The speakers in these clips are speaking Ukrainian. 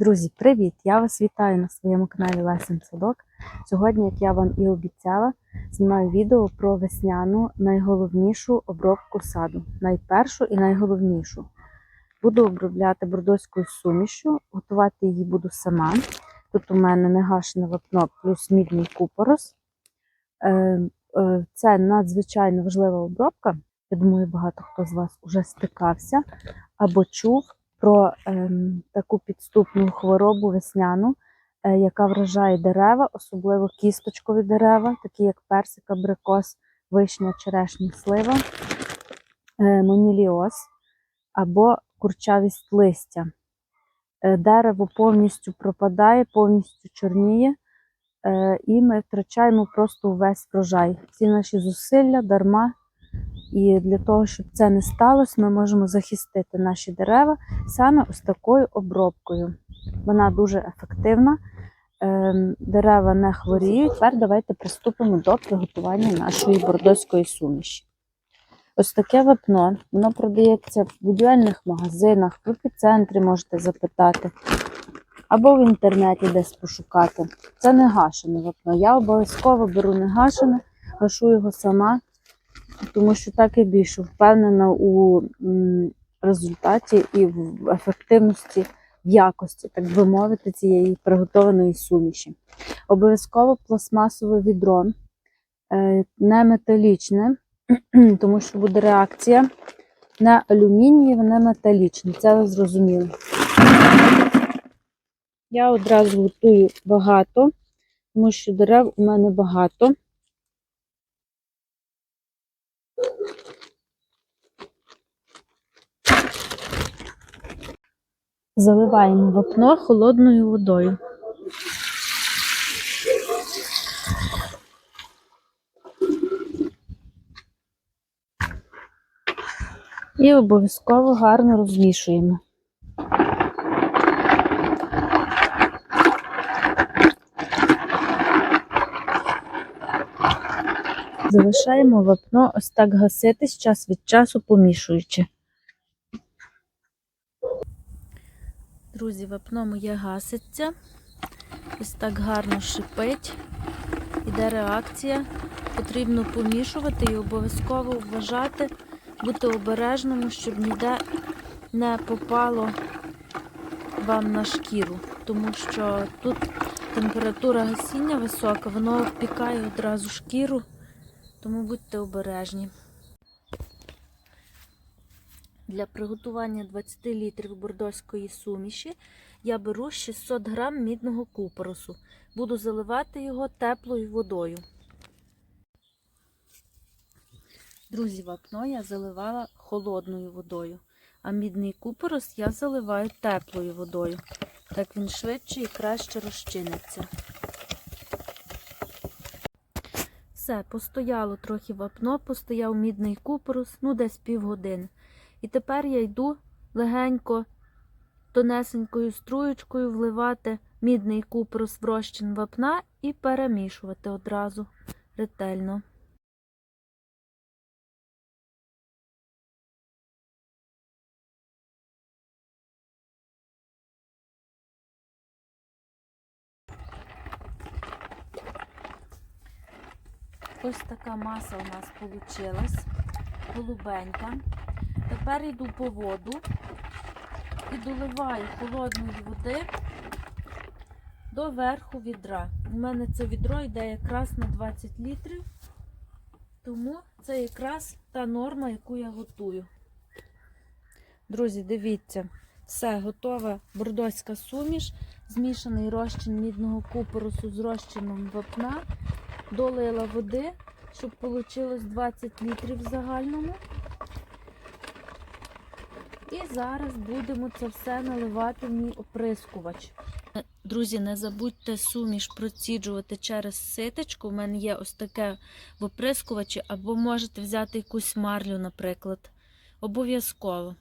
Друзі, привіт! Я вас вітаю на своєму каналі Лесен Садок. Сьогодні, як я вам і обіцяла, знімаю відео про весняну найголовнішу обробку саду. Найпершу і найголовнішу. Буду обробляти бордоською сумішю, готувати її буду сама. Тут у мене негашене вапно плюс мідний купорос. Е, е, Це надзвичайно важлива обробка. Я думаю, багато хто з вас вже стикався або чув про ем, таку підступну хворобу весняну, е, яка вражає дерева, особливо кісточкові дерева, такі як персик, абрикос, вишня, черешня, слива, е, моніліоз або курчавість листя. Е, дерево повністю пропадає, повністю чорніє, і ми втрачаємо просто увесь врожай. Всі наші зусилля дарма. І для того, щоб це не сталося, ми можемо захистити наші дерева саме ось такою обробкою. Вона дуже ефективна, ем, дерева не хворіють. Тепер давайте приступимо до приготування нашої бордоської суміші. Ось таке вапно, воно продається в будівельних магазинах, в епіцентрі можете запитати, або в інтернеті десь пошукати. Це не гашене вапно. Я обов'язково беру не гашене, гашу його сама тому що так і більше впевнена у результаті і в ефективності, в якості, так би мовити, цієї приготованої суміші. Обов'язково пластмасове відро, е, не металічне, тому що буде реакція не алюмінієве, не металічне. Це ви зрозуміли. Я одразу готую багато, тому що дерев у мене багато. Заливаємо вапно холодною водою. І обов'язково гарно розмішуємо. Залишаємо вапно ось так гаситись час від часу помішуючи. Друзі, вапно моє гаситься. Ось так гарно шипить. Іде реакція. Потрібно помішувати і обов'язково вважати, бути обережним, щоб ніде не попало вам на шкіру. Тому що тут температура гасіння висока, воно впікає одразу шкіру, тому будьте обережні. Для приготування 20 літрів бордоської суміші я беру 600 грам мідного купоросу. Буду заливати його теплою водою. Друзі, вапно я заливала холодною водою, а мідний купорос я заливаю теплою водою. Так він швидше і краще розчиниться. Все, постояло трохи вапно, постояв мідний купорос, ну десь півгодини. І тепер я йду легенько, тонесенькою струєчкою вливати мідний купорос в вапна і перемішувати одразу ретельно. Ось така маса у нас вийшла, голубенька. Тепер йду по воду і доливаю холодної води до верху відра. У мене це відро йде якраз на 20 літрів, тому це якраз та норма, яку я готую. Друзі, дивіться, все, готова бордоська суміш, змішаний розчин мідного купоросу з розчином вапна. Долила води, щоб вийшло 20 літрів в загальному. І зараз будемо це все наливати в мій оприскувач. Друзі, не забудьте суміш проціджувати через ситочку. У мене є ось таке в оприскувачі, або можете взяти якусь марлю, наприклад. Обов'язково.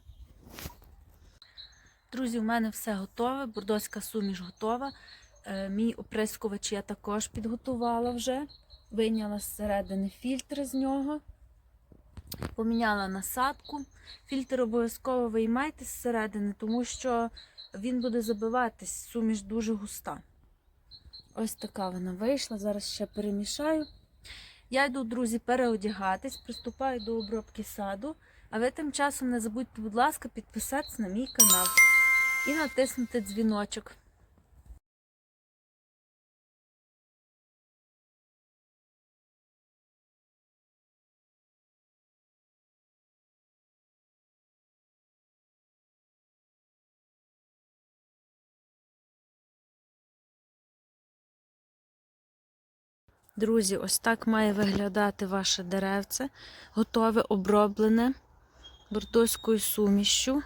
Друзі, у мене все готове, бордоська суміш готова. Е, Мій оприскувач я також підготувала вже. Вийняла зсередини фільтр з нього. Поміняла насадку. Фільтр обов'язково виймайте зсередини, тому що він буде забиватись, суміш дуже густа. Ось така вона вийшла. Зараз ще перемішаю. Я йду, друзі, переодягатись, приступаю до обробки саду. А ви тим часом не забудьте, будь ласка, підписатися на мій канал і натиснути дзвіночок. Друзі, ось так має виглядати ваше деревце. Готове, оброблене бордоською сумішшю.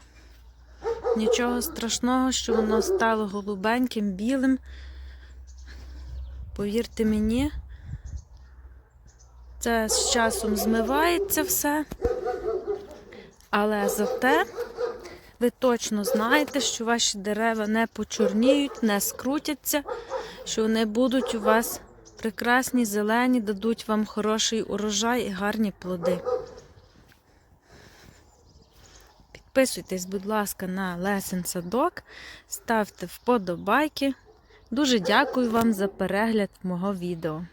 Нічого страшного, що воно стало голубеньким, білим. Повірте мені, це з часом змивається все. Але зате ви точно знаєте, що ваші дерева не почорніють, не скрутяться, що вони будуть у вас прекрасні, зелені, дадуть вам хороший урожай і гарні плоди. Підписуйтесь, будь ласка, на Лесен Садок, ставте вподобайки. Дуже дякую вам за перегляд мого відео.